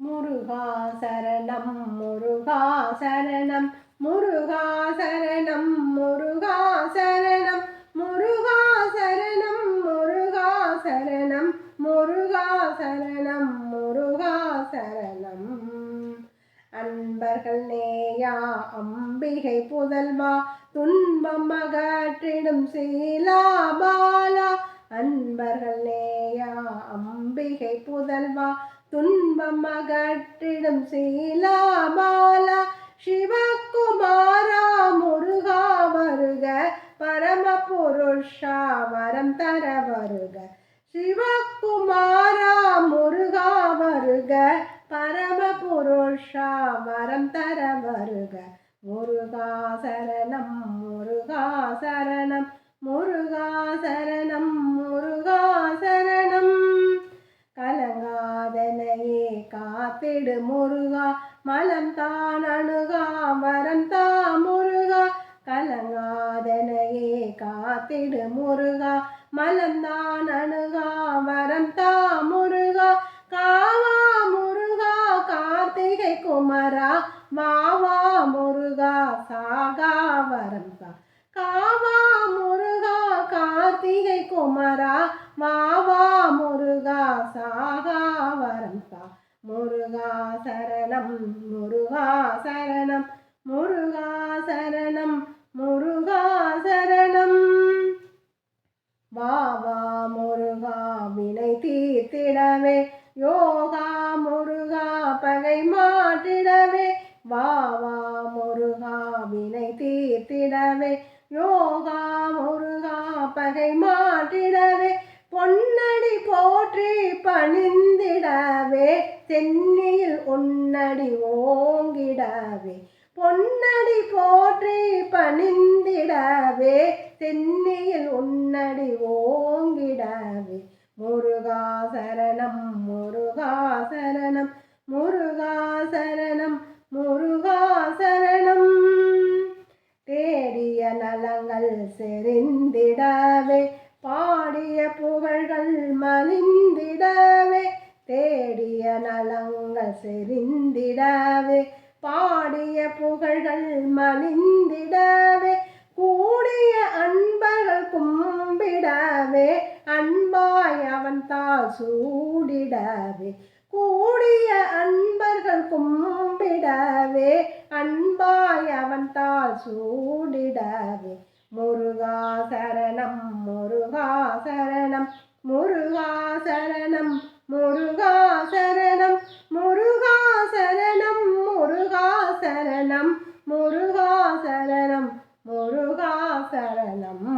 முருகா சரணம் முருகா சரணம் முருகா சரணம் முருகா சரணம் முருகா சரணம் முருகா சரணம் முருகா சரணம் முருகா சரணம். அன்பர்கள் நேயா அம்பிகை புதல்வா துன்பம் அகற்றிடும் சீலா பாலா. அன்பர்கள் நேயா அம்பிகை புதல்வா துன்பம் அகற்றிடும் சீலாபாலா சிவகுமாரா முருகா வருக. பரம புருஷா வரம் தர வருக. சிவகுமாரா முருகா வருக. பரம புருஷா வரம் தர வருக. முருகா சரணம் முருகா சரணம். முருகா சரணம். காத்திடு முருகா மலம் தான் அணுகா வரம் தா முருகா. கலங்காதனையே காத்திடு முருகா மலம் தான் அணுகா வரம் தா முருகா. காவா முருகா கார்த்திகை குமரா மாவா முருகா சாகா வரம் தா காவா முருகா கார்த்திகை குமரா மா சரணம். முருகா சரணம். முருகா சரணம். முருகா சரணம். வாவா முருகா வினை தீர்த்திடவே. யோகா முருகா பகை மாற்றிடவே. வா ஓங்கிடவே சென்னியில் உன்னடி ஓங்கிடவே பொன்னடி போற்றி பணிந்திடவே சென்னியில் உன்னடி ஓங்கிடவே முருகாசரணம் முருகாசரணம் முருகாசரணம் முருகாசரணம். தேடிய நலங்கள் செறிந்திடவே பாடிய புகழ்கள் மலிந்திடவே செறிந்திடவே. பாடிய புகழ்கள் மலிந்திடவே. கூடிய அன்பர்கள் கும்பிடவே. அன்பாய் அவன் தாள் சூடிடவே. கூடிய அன்பர்கள் கும்பிடவே. அன்பாய் அவன் தாள் சூடிடவே. முருகா சரணம் முருகா சரணம் முருகா சரணம் முருகா சரணம். முருகா சரணம் முருகா சரணம்.